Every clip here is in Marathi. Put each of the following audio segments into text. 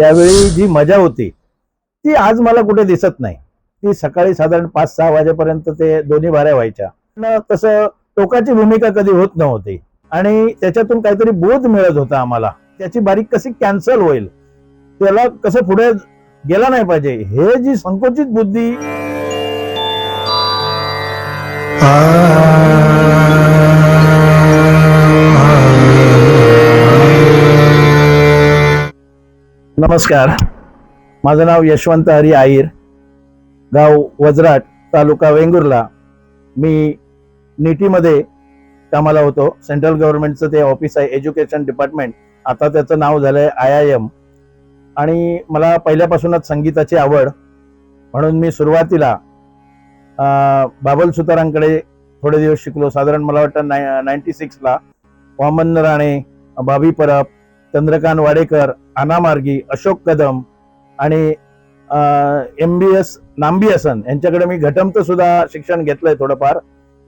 त्यावेळी जी मजा होती ती आज मला कुठे दिसत नाही. ती सकाळी साधारण पाच सहा वाजेपर्यंत ते दोन्ही भाऱ्या व्हायच्या. तसं टोकाची भूमिका कधी होत नव्हती. आणि त्याच्यातून काहीतरी बोध मिळत होता आम्हाला. त्याची बारीक कशी कॅन्सल होईल त्याला कसं पुढे गेला नाही पाहिजे हे जी संकुचित बुद्धी नमस्कार. माझं नाव यशवंत हरी आईर गाव वजराट तालुका वेंगुर्ला. मी निटीमध्ये कामाला होतो. सेंट्रल गव्हर्नमेंटचं ते ऑफिस आहे एज्युकेशन डिपार्टमेंट. आता त्याचं नाव झालंय आय आय एम. आणि मला पहिल्यापासूनच संगीताची आवड. म्हणून मी सुरुवातीला बाबल सुतारांकडे थोडे दिवस शिकलो. साधारण मला वाटतं नाय नाईन्टी सिक्सला. वामन राणे बाबी परब चंद्रकांत वाडेकर अनामार्गी अशोक कदम आणि M B S Nambi Hasan. यांच्याकडे मी घटमचं सुद्धा शिक्षण घेतलंय थोडंफार.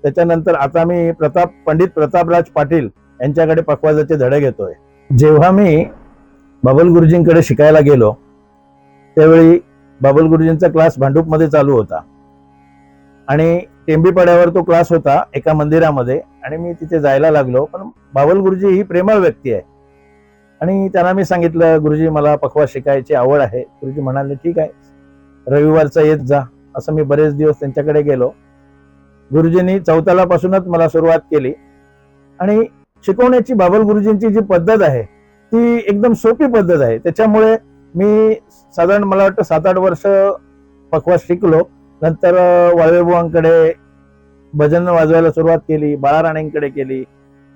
त्याच्यानंतर आता मी प्रताप पंडित प्रतापराज पाटील यांच्याकडे पखवाजाचे धडे घेतोय. जेव्हा मी बाबल गुरुजींकडे शिकायला गेलो त्यावेळी बाबल गुरुजींचा क्लास भांडूपमध्ये चालू होता. आणि टेंबीपाड्यावर तो क्लास होता एका मंदिरामध्ये. आणि मी तिथे जायला लागलो पण बाबल गुरुजी ही प्रेमळ व्यक्ती आहे. आणि त्यांना मी सांगितलं गुरुजी मला पखवा शिकायची आवड आहे. गुरुजी म्हणाले ठीक आहे रविवारचा येत जा. असं मी बरेच दिवस त्यांच्याकडे गेलो. गुरुजींनी चौथालापासूनच मला सुरुवात केली. आणि शिकवण्याची बाबल गुरुजींची जी पद्धत आहे ती एकदम सोपी पद्धत आहे. त्याच्यामुळे मी साधारण मला वाटतं सात आठ वर्ष पखवा शिकलो. नंतर वाळवेबुवांकडे भजन वाजवायला सुरुवात केली बाळा राणेंकडे केली.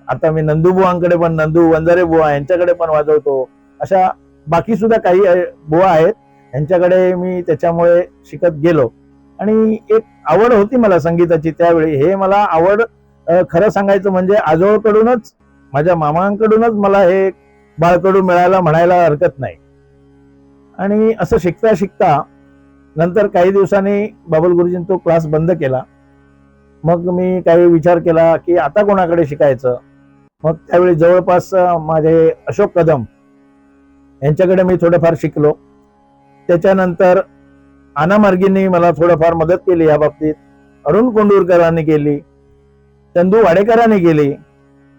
आता मी नंदू पण नंदू वंजारे बुवा यांच्याकडे पण वाजवतो. अशा बाकी सुद्धा काही बुवा आहेत यांच्याकडे मी त्याच्यामुळे शिकत गेलो. आणि एक आवड होती मला संगीताची त्यावेळी. हे मला आवड खरं सांगायचं म्हणजे आजोळकडूनच माझ्या मामांकडूनच मला हे बाळकडू मिळायला म्हणायला हरकत नाही. आणि असं शिकता शिकता नंतर काही दिवसांनी बाबुल गुरुजींनी तो क्लास बंद केला. मग मी काही विचार केला की आता कोणाकडे शिकायचं? मग त्यावेळी जवळपास माझे अशोक कदम यांच्याकडे मी थोडंफार शिकलो. त्याच्यानंतर आनामार्गींनी मला थोडंफार मदत केली या बाबतीत. अरुण कोंडूरकरांनी केली चंदू वाडेकरांनी केली.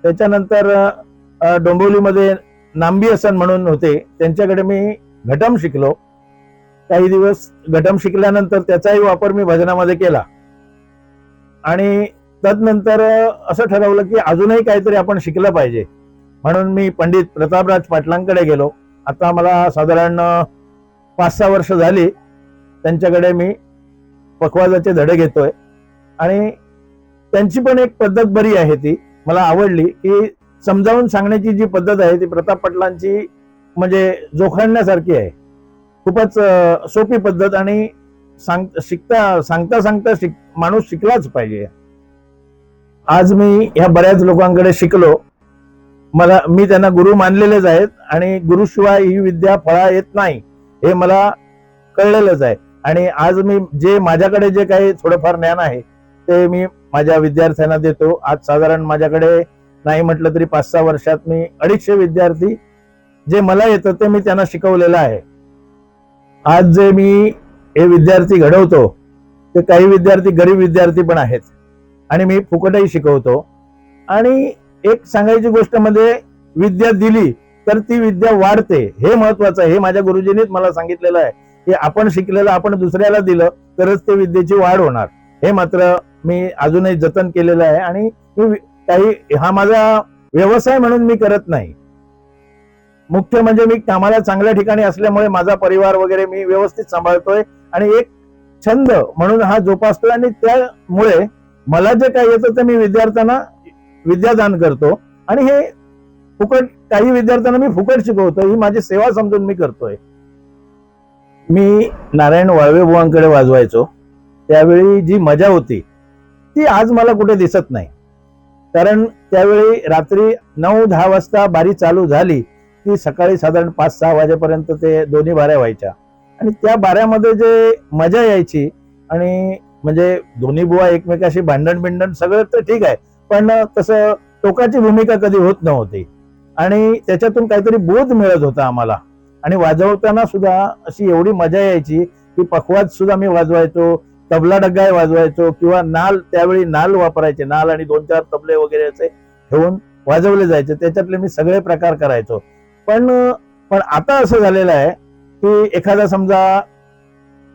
त्याच्यानंतर डोंबिवलीमध्ये नांबी हसन म्हणून होते त्यांच्याकडे मी घटम शिकलो. काही दिवस घटम शिकल्यानंतर त्याचाही वापर मी भजनामध्ये केला. आणि तदनंतर असं ठरवलं की अजूनही काहीतरी आपण शिकलं पाहिजे. म्हणून मी पंडित प्रतापराज पाटलांकडे गेलो. आता मला साधारण पाच सहा वर्ष झाली. त्यांच्याकडे मी पखवाजाचे धडे घेतोय. आणि त्यांची पण एक पद्धत बरी आहे ती. मला आवडली की समजावून सांगण्याची जी पद्धत आहे ती प्रताप पाटलांची म्हणजे जोखडण्यासारखी आहे. खूपच सोपी पद्धत आणि सांग शिकता सांगता सांगता शिक माणूस शिकलाच पाहिजे. आज मी ह्या बऱ्याच लोकांकडे शिकलो. मला मी त्यांना गुरु मानलेलेच आहेत आणि गुरुशिवाय ही विद्या फळा येत नाही हे मला कळलेलंच आहे. आणि आज मी जे माझ्याकडे जे काही थोडंफार ज्ञान आहे ते मी माझ्या विद्यार्थ्यांना देतो. आज साधारण माझ्याकडे नाही म्हटलं तरी पाच सहा वर्षात मी अडीचशे विद्यार्थी जे मला येतं ते मी त्यांना शिकवलेलं आहे. आज जे मी हे विद्यार्थी घडवतो ते काही विद्यार्थी गरीब विद्यार्थी पण आहेत. आणि मी फुकटही शिकवतो. आणि एक सांगायची गोष्ट म्हणजे विद्या दिली तर ती विद्या वाढते. हे महत्वाचं आहे. हे माझ्या गुरुजींनीच मला सांगितलेलं आहे. की आपण शिकलेलं आपण दुसऱ्याला दिलं तरच ते विद्येची वाढ होणार. हे मात्र मी अजूनही जतन केलेलं आहे. आणि मी काही हा माझा व्यवसाय म्हणून मी करत नाही. मुख्य म्हणजे मी कामाला चांगल्या ठिकाणी असल्यामुळे माझा परिवार वगैरे मी व्यवस्थित सांभाळतोय. आणि एक छंद म्हणून हा जोपासतोय. आणि त्यामुळे मला जे काय येतं ते मी विद्यार्थ्यांना विद्यादान करतो. आणि हे फुकट काही विद्यार्थ्यांना मी फुकट शिकवतो ही माझी सेवा समजून मी करतोय. मी नारायण वाळवे बुवांकडे वाजवायचो. त्यावेळी जी मजा होती ती आज मला कुठे दिसत नाही. कारण त्यावेळी रात्री नऊ दहा वाजता बारी चालू झाली की सकाळी साधारण पाच सहा वाजेपर्यंत ते दोन्ही बाऱ्या व्हायच्या. आणि त्या बाऱ्यामध्ये जे मजा यायची आणि म्हणजे दोन्ही बुवा एकमेकाशी भांडण बिंडण सगळं तर ठीक आहे पण तसं टोकाची भूमिका कधी होत नव्हती. आणि त्याच्यातून काहीतरी बोध मिळत होता आम्हाला. आणि वाजवताना सुद्धा अशी एवढी मजा यायची की पखवाज सुद्धा मी वाजवायचो तबला डग्गाय वाजवायचो किंवा नाल त्यावेळी नाल वापरायचे नाल आणि दोन चार तबले वगैरे असे ठेवून वाजवले जायचे. त्याच्यातले मी सगळे प्रकार करायचो. पण पण आता असं झालेलं आहे की एखादा समजा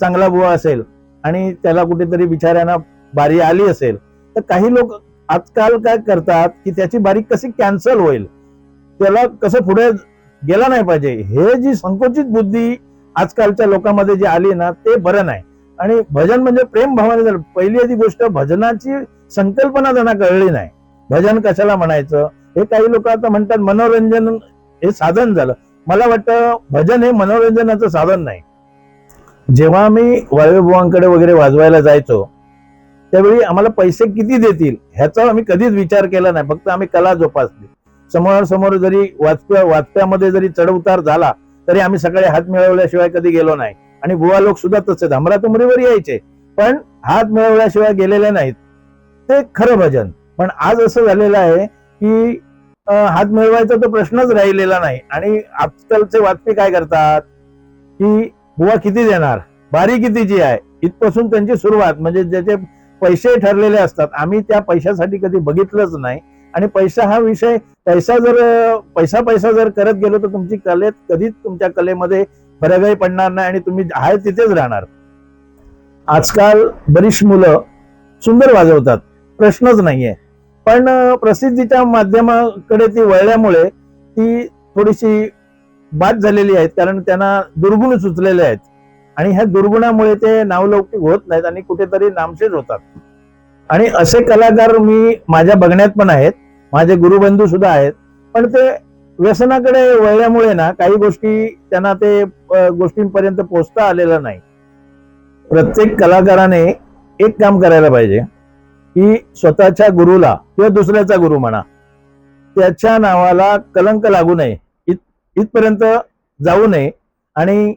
चांगला बुवा असेल आणि त्याला कुठेतरी बिचाऱ्यांना बारी आली असेल तर काही लोक आजकाल काय करतात की त्याची बारी कशी कॅन्सल होईल? त्याला कसं पुढे गेला नाही पाहिजे? हे जी संकुचित बुद्धी आजकालच्या लोकांमध्ये जी आली ना ते बरं नाही. आणि भजन म्हणजे प्रेम भावाने जर पहिली आधी गोष्ट भजनाची संकल्पना त्यांना कळली नाही. भजन कशाला म्हणायचं? हे काही लोक आता म्हणतात मनोरंजन हे साधन झालं. मला वाटतं भजन हे मनोरंजनाचं साधन नाही. जेव्हा मी वाळवेबुवांकडे वगैरे वाजवायला जायचो त्यावेळी आम्हाला पैसे किती देतील ह्याचा आम्ही कधीच विचार केला नाही. फक्त आम्ही कला जोपासली. समोरासमोर जरी वाचप्या वाचप्यामध्ये जरी चढउतार झाला तरी आम्ही सकाळी हात मिळवल्याशिवाय कधी गेलो नाही. आणि बुवा लोक सुद्धा तसेच. हमरातुमरीवर यायचे. पण हात मिळवल्याशिवाय गेलेले नाहीत. ते खरं भजन. पण आज असं झालेलं आहे की हात मिळवायचा तो प्रश्नच राहिलेला नाही. आणि आजकालचे वाचपी काय करतात? की बुवा किती देणार? बारी कितीची आहे? इथपासून त्यांची सुरुवात. म्हणजे ज्याचे पैसे ठरलेले असतात आम्ही त्या पैशासाठी कधी बघितलंच नाही. आणि पैसा हा विषय पैसा जर पैसा पैसा जर करत गेलो तर तुमची कलेत कधीच तुमच्या कलेमध्ये फरकही पडणार नाही आणि तुम्ही आहे तिथेच राहणार. आजकाल बरीच मुलं सुंदर वाजवतात. प्रश्नच नाहीये. पण प्रसिद्धीच्या माध्यमाकडे ती वळल्यामुळे ती थोडीशी बाद झालेली आहेत कारण त्यांना दुर्गुण सुचलेले आहेत. आणि ह्या दुर्गुणामुळे ते नावलौकिक होत नाहीत आणि कुठेतरी नामशेष होतात. आणि असे कलाकार मी माझ्या बघण्यात पण आहेत माझे गुरुबंधू सुद्धा आहेत पण ते व्यसनाकडे वळल्यामुळे ना काही गोष्टी त्यांना ते गोष्टींपर्यंत पोहोचता आलेलं नाही. प्रत्येक कलाकाराने एक काम करायला पाहिजे की स्वतःच्या गुरुला किंवा दुसऱ्याचा गुरु म्हणा त्याच्या नावाला कलंक लागू नये. इथपर्यंत जाऊ नये. आणि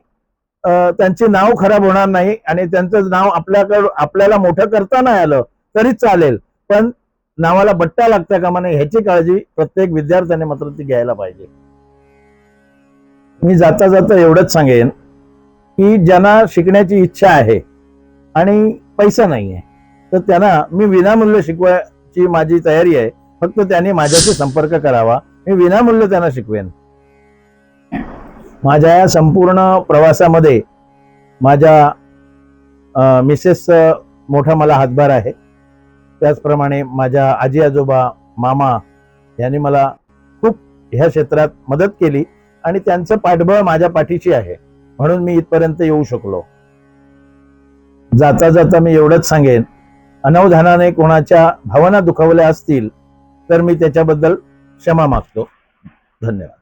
त्यांचे नाव खराब होणार नाही आणि त्यांचं नाव आपल्याकडं आपल्याला मोठं करता नाही आलं तरी चालेल. पण नावाला बट्टा लागता कामा नये ह्याची काळजी प्रत्येक विद्यार्थ्याने मात्र ती घ्यायला पाहिजे. मी जाता जाता एवढंच सांगेन की ज्यांना शिकण्याची इच्छा आहे आणि पैसा नाही आहे तर त्यांना मी विनामूल्य शिकवायची माझी तयारी आहे. फक्त त्यांनी माझ्याशी संपर्क करावा. मी विनामूल्य त्यांना शिकवेन. माझ्या या संपूर्ण प्रवासामध्ये माझ्या मिसेस मिसेसचं मोठा मला हातभार आहे. त्याचप्रमाणे माझ्या आजी आजोबा मामा यांनी मला खूप ह्या क्षेत्रात मदत केली आणि त्यांचं पाठबळ माझ्या पाठीशी आहे. म्हणून मी इथपर्यंत येऊ शकलो. जाता जाता मी एवढंच सांगेन. अनवधानाने कोणाच्या भावना दुखावल्या असतील तर मी त्याच्याबद्दल क्षमा मागतो. धन्यवाद.